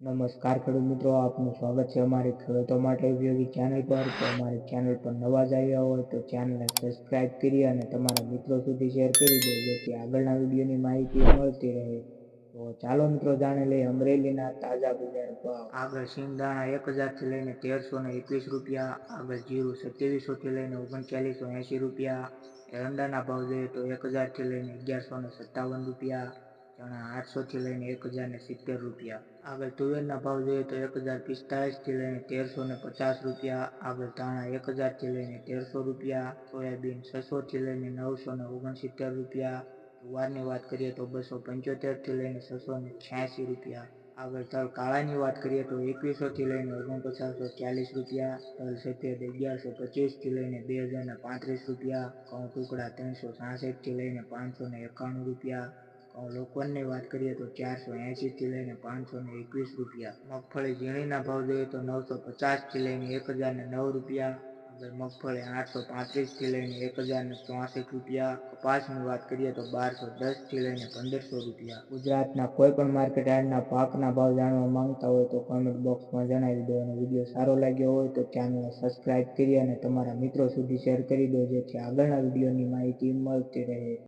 નમસ્કાર ખેડૂત મિત્રો, આપનું સ્વાગત છે અમારી ખેડૂતો માટે ઉપયોગી ચેનલ પર. તો અમારી ચેનલ પર નવા જ આવ્યા હોય તો ચેનલને સબસ્ક્રાઇબ કરી અને તમારા મિત્રો સુધી શેર કરી દો, જેથી આગળના વિડીયોની માહિતી મળતી રહે. તો ચાલો મિત્રો, જાણી લઈએ અમરેલીના તાજા બજાર ભાવ. આગળ સિંગદાણા એક હજારથી લઈને તેરસો ને એકવીસ રૂપિયા, આગળ જીરું સત્યાવીસોથી લઈને ઓગણચાલીસો એંશી રૂપિયા, એરંડાના ભાવ જોઈએ તો એક હજારથી લઈને અગિયારસો ને સત્તાવન રૂપિયા ચણા આઠસોથી લઈને એક હજારને સિત્તેર રૂપિયા. આગળ તુવેરના ભાવ જોઈએ તો એક હજાર પિસ્તાળીસથી લઈને તેરસો ને પચાસ રૂપિયા. આગળ ધાણા એક હજારથી લઈને તેરસો રૂપિયા. સોયાબીન છસોથી લઈને નવસો ને ઓગણસિત્તેર રૂપિયા. જુવારની વાત કરીએ તો બસો પંચોતેરથી લઈને છસો ને છ્યાસી રૂપિયા. આગળ તલ કાળાની વાત કરીએ તો એકવીસોથી લઈને ઓગણપચાસો ચાલીસ રૂપિયા. તલ સફેદ અગિયારસો પચીસથી લઈને બે હજારને પાંત્રીસ રૂપિયા. ઘઉં ટુકડા ત્રણસો સાસઠથી લઈને પાંચસો ને એકાણું રૂપિયા. લોકવનની વાત કરીએ તો ચારસો એંશીથી લઈને પાંચસો ને એકવીસ રૂપિયા. મગફળી ઝીણીના ભાવ જોઈએ તો નવસો પચાસથી લઈને એક હજાર ને નવ રૂપિયા. આગળ મગફળી આઠસો પાંત્રીસથી લઈને એક હજાર ને ચોસઠ રૂપિયા. કપાસની વાત કરીએ તો બારસો દસથી લઈને પંદરસો રૂપિયા. ગુજરાતના કોઈ પણ માર્કેટ યાર્ડના પાકના ભાવ જાણવા માંગતા હોય તો કોમેન્ટ બોક્સમાં જણાવી દો અને વીડિયો સારો લાગ્યો હોય તો ચેનલને સબસ્ક્રાઇબ કરી અને તમારા મિત્રો સુધી શેર કરી દો જેથી આગળના વિડીયોની માહિતી મળતી રહે.